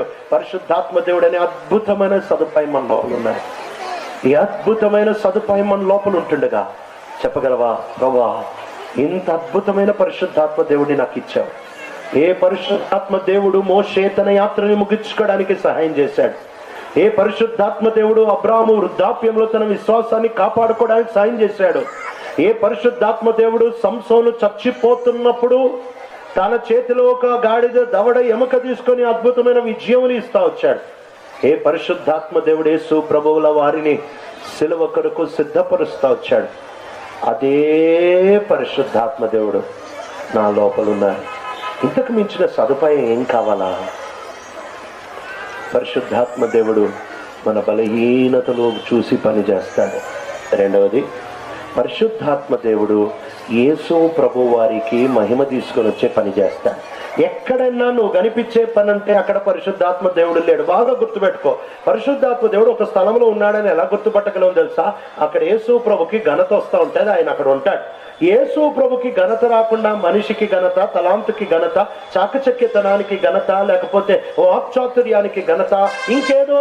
పరిశుద్ధాత్మ దేవుడు అనే అద్భుతమైన సదుపాయం మన లోపల ఉన్నాయి ఈ అద్భుతమైన సదుపాయం మన లోపల ఉంటుండగా చెప్పగలవా? ప్రభా ఇంత అద్భుతమైన పరిశుద్ధాత్మ దేవుడిని నాకు ఇచ్చావు. ఏ పరిశుద్ధాత్మ దేవుడు మోషే తన యాత్రని ముగించుకోవడానికి సహాయం చేశాడు. ఏ పరిశుద్ధాత్మ దేవుడు అబ్రాహము వృద్ధాప్యంలో తన విశ్వాసాన్ని కాపాడుకోవడానికి సహాయం చేశాడు. ఏ పరిశుద్ధాత్మ దేవుడు సంసోను చచ్చిపోతున్నప్పుడు తన చేతిలో ఒక గాడిద దవడ ఎముక తీసుకొని అద్భుతమైన విజయముని ఇస్తా వచ్చాడు. ఏ పరిశుద్ధాత్మ దేవుడు యేసు ప్రభువుల వారిని సిలువ కొరకు సిద్ధపరుస్తా వచ్చాడు. అదే పరిశుద్ధాత్మ దేవుడు నా లోపలున్నారు ఇంతకు మించిన సదుపాయం ఏం కావాలా? పరిశుద్ధాత్మ దేవుడు మన బలహీనతలో చూసి పని చేస్తాడు రెండవది పరిశుద్ధాత్మ దేవుడు యేసు ప్రభు వారికి మహిమ తీసుకొని వచ్చే పని చేస్తాడు ఎక్కడైనా నువ్వు కనిపించే పని అంటే అక్కడ పరిశుద్ధాత్మ దేవుడు లేడు. బాగా గుర్తుపెట్టుకో. పరిశుద్ధాత్మ దేవుడు ఒక స్థలంలో ఉన్నాడని ఎలా గుర్తుపట్టగలం తెలుసా? అక్కడ యేసు ప్రభుకి ఘనత వస్తూ ఉంటుంది. ఆయన అక్కడ ఉంటాడు. యేసు ప్రభుకి ఘనత రాకుండా మనిషికి ఘనత తలాంతుకి ఘనత చాకచక్యతనానికి ఘనత లేకపోతే వాక్చాతుర్యానికి ఘనత ఇంకేదో